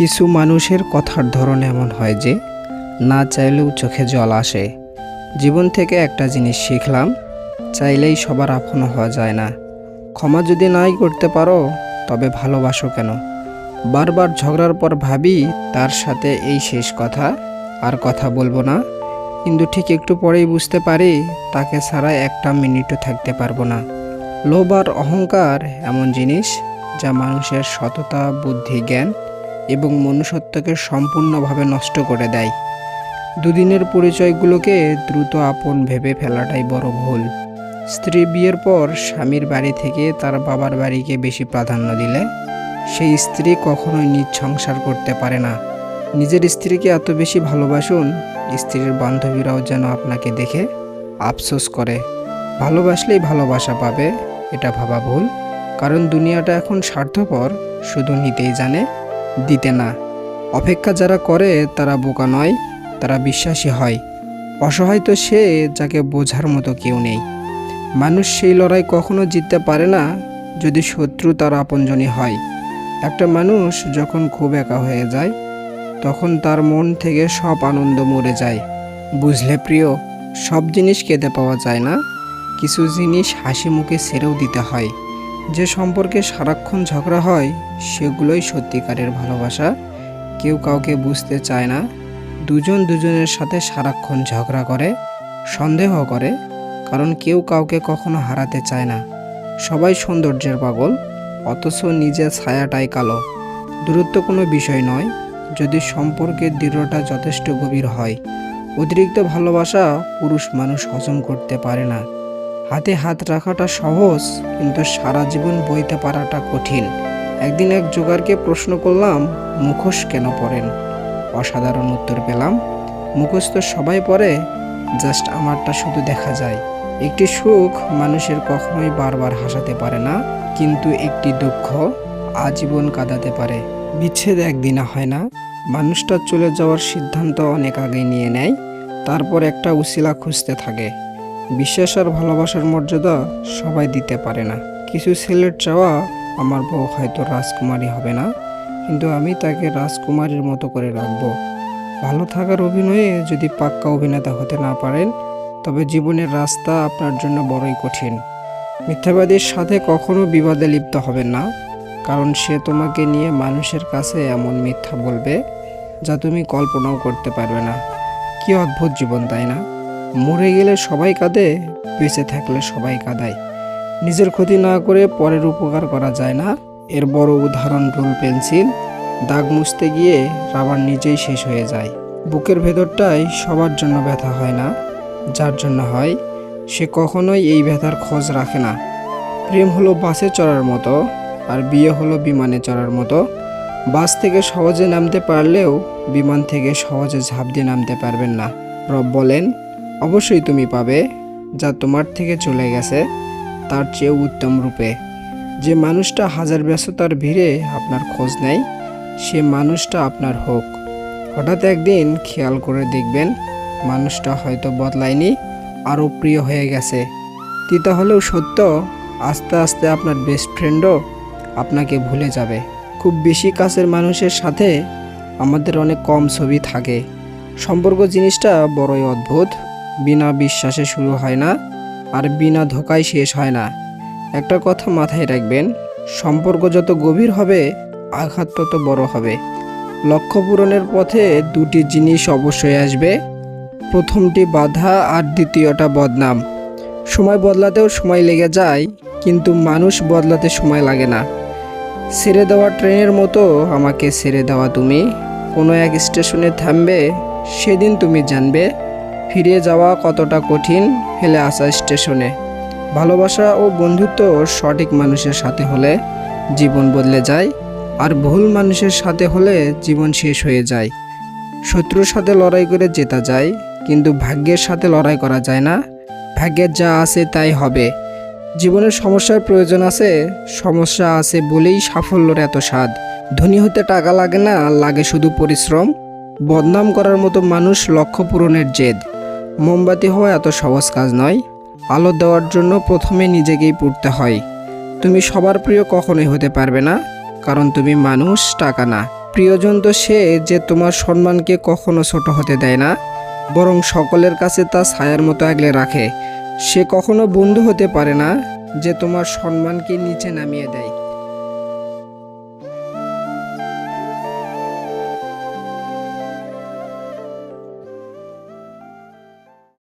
কিছু মানুষের কথার ধরন এমন হয় যে, না চাইলেও চোখে জল আসে। জীবন থেকে একটা জিনিস শিখলাম, চাইলেই সবার আপন হওয়া যায় না। ক্ষমা যদি নাই করতে পারো, তবে ভালোবাসো কেন? বারবার ঝগড়ার পর ভাবি, তার সাথে এই শেষ কথা, আর কথা বলব না। কিন্তু ঠিক একটু পরেই বুঝতে পারি, তাকে ছাড়া একটা মিনিটও থাকতে পারব না। লোভ আর অহংকার এমন জিনিস, যা মানুষের সততা, বুদ্ধি, জ্ঞান এবং মনুষ্যত্বকে সম্পূর্ণভাবে নষ্ট করে দেয়। দুদিনের পরিচয়গুলোকে দ্রুত আপন ভেবে ফেলাটাই বড় ভুল। স্ত্রী বিয়ের পর স্বামীর বাড়ি থেকে তার বাবার বাড়িকে বেশি প্রাধান্য দিলে সেই স্ত্রী কখনোই নিজ সংসার করতে পারে না। নিজের স্ত্রীকে এত বেশি ভালোবাসুন, স্ত্রীর বান্ধবীরাও যেন আপনাকে দেখে আফসোস করে। ভালোবাসলেই ভালোবাসা পাবে, এটা ভাবা ভুল। কারণ দুনিয়াটা এখন স্বার্থপর, শুধু নিতেই জানে। দিতে না। অপেক্ষা যারা করে, তারা বোকা নয়, তারা বিশ্বাসী হয়। অসহায় তো সে, যাকে বোঝার মতো কেউ নেই। মানুষ সেই লড়াই কখনো জিততে পারে না, যদি শত্রু তার আপনজনই হয়। একটা মানুষ যখন খুব একা হয়ে যায়, তখন তার মন থেকে সব আনন্দ মরে যায়। বুঝলে প্রিয়, সব জিনিস কেঁদে পাওয়া যায় না, কিছু জিনিস হাসি মুখে ছেড়েও দিতে হয়। যে সম্পর্কে সারাক্ষণ ঝগড়া হয়, সেগুলোই সত্যিকারের ভালোবাসা। কেউ কাউকে বুঝতে চায় না। দুজন দুজনের সাথে সারাক্ষণ ঝগড়া করে, সন্দেহ করে, কারণ কেউ কাউকে কখনো হারাতে চায় না। সবাই সৌন্দর্যের পাগল, অথচ নিজের ছায়াটাই কালো। দূরত্ব কোনো বিষয় নয়। যদি সম্পর্কের দৃঢ়তা যথেষ্ট গভীর হয়, অতিরিক্ত ভালোবাসা পুরুষ মানুষ হজম করতে পারে না। হাতে হাত রাখাটা সহজ, কিন্তু সারা জীবন বইতে পারাটা কঠিন। একদিন এক জোগাড়কে প্রশ্ন করলাম, মুখোশ কেন পড়েন অসাধারণ উত্তর পেলাম, মুখোশ তো সবাই পরে, জাস্ট আমারটা শুধু দেখা যায়। একটি সুখ মানুষের কখনোই বারবার হাসাতে পারে না, কিন্তু একটি দুঃখ আজীবন কাঁদাতে পারে। বিচ্ছেদ একদিনে হয় না। মানুষটা চলে যাওয়ার সিদ্ধান্ত অনেক আগে নিয়ে নেয়, তারপর একটা উসিলা খুঁজতে থাকে। বিশ্বাস আর ভালোবাসার মর্যাদা সবাই দিতে পারে না। কিছু ছেলের চাওয়া আমার বউ হয়তো রাজকুমারী হবে না, কিন্তু আমি তাকে রাজকুমারীর মতো করে রাখব। ভালো থাকার অভিনয়ে যদি পাক্কা অভিনেতা হতে না পারেন, তবে জীবনের রাস্তা আপনার জন্য বড়ই কঠিন। মিথ্যাবাদীর সাথে কখনো বিবাদে লিপ্ত হবেন না, কারণ সে তোমাকে নিয়ে মানুষের কাছে এমন মিথ্যা বলবে যা তুমি কল্পনাও করতে পারবে না। কি অদ্ভুত জীবন, তাই না? মরে গেলে সবাই কাঁদে, বেঁচে থাকলে সবাই কাঁদায়। নিজের ক্ষতি না করে পরের উপকার করা যায় না। এর বড় উদাহরণ রুল পেন্সিল। দাগ মুছতে গিয়ে রাবার নিজেই শেষ হয়ে যায়। বুকের ভেতরটাই সবার জন্য ব্যথা হয় না। যার জন্য হয়, সে কখনোই এই ব্যথার খোঁজ রাখে না। প্রেম হলো বাসে চড়ার মতো, আর বিয়ে হলো বিমানে চড়ার মতো। বাস থেকে সহজে নামতে পারলেও বিমান থেকে সহজে ঝাঁপ দিয়ে নামতে পারবেন না। রব বলেন অবশ্যই তুমি পাবে, যা তোমার থেকে চলে গেছে, তার চেয়েও উত্তম রূপে। যে মানুষটা হাজার ব্যস্ততার ভিড়ে আপনার খোঁজ নেয়, সে মানুষটা আপনার হোক। হঠাৎ একদিন খেয়াল করে দেখবেন, মানুষটা হয়তো বদলায়নি, আরও প্রিয় হয়ে গেছে। তিতা হলেও সত্য, আস্তে আস্তে আপনার বেস্ট ফ্রেন্ডও আপনাকে ভুলে যাবে। খুব বেশি কাছের মানুষের সাথে আমাদের অনেক কম ছবি থাকে। সম্পর্ক জিনিসটা বড়ই অদ্ভুত। বিনা বিশ্বাসে শুরু হয় না আর বিনা ধোকায় শেষ হয় না। একটা কথা মাথায় রাখবেন, সম্পর্ক যত গভীর হবে, আঘাত তত বড় হবে। লক্ষ্য পূরণের পথে দুটি জিনিস অবশ্যই আসবে। প্রথমটি বাধা আর দ্বিতীয়টা বদনাম। সময় বদলাতেও সময় লেগে যায়, কিন্তু মানুষ বদলাতে সময় লাগে না। ছেড়ে দেওয়া ট্রেনের মতো, আমাকে ছেড়ে দেওয়া তুমি। কোনো এক স্টেশনে থামবে, সেদিন তুমি জানবে ফিরে যাওয়া কতটা কঠিন ফেলে আসা স্টেশনে। ভালোবাসা ও বন্ধুত্ব সঠিক মানুষের সাথে হলে জীবন বদলে যায়, আর ভুল মানুষের সাথে হলে জীবন শেষ হয়ে যায়। শত্রুর সাথে লড়াই করে জেতা যায়, কিন্তু ভাগ্যের সাথে লড়াই করা যায় না। ভাগ্যের যা আছে তাই হবে। জীবনের সমস্যার প্রয়োজন আছে, সমস্যা আছে বলেই সাফল্যর এত স্বাদ। ধনী হতে টাকা লাগে না, লাগে শুধু পরিশ্রম। বদনাম করার মতো মানুষ লক্ষ্য পূরণের জেদ। মোমবাতি হওয়া এত সহজ কাজ নয়। আলো দেওয়ার জন্য প্রথমে নিজেকেই পড়তে হয়। তুমি সবার প্রিয় কখনোই হতে পারবে না, কারণ তুমি মানুষ, টাকা না। প্রিয়জন তো সে যে তোমার সম্মানকে কখনো ছোট হতে দেয় না, বরং সকলের কাছে তা ছায়ার মতো আগলে রাখে। সে কখনো বন্ধু হতে পারে না, যে তোমার সম্মানকে নিচে নামিয়ে দেয়।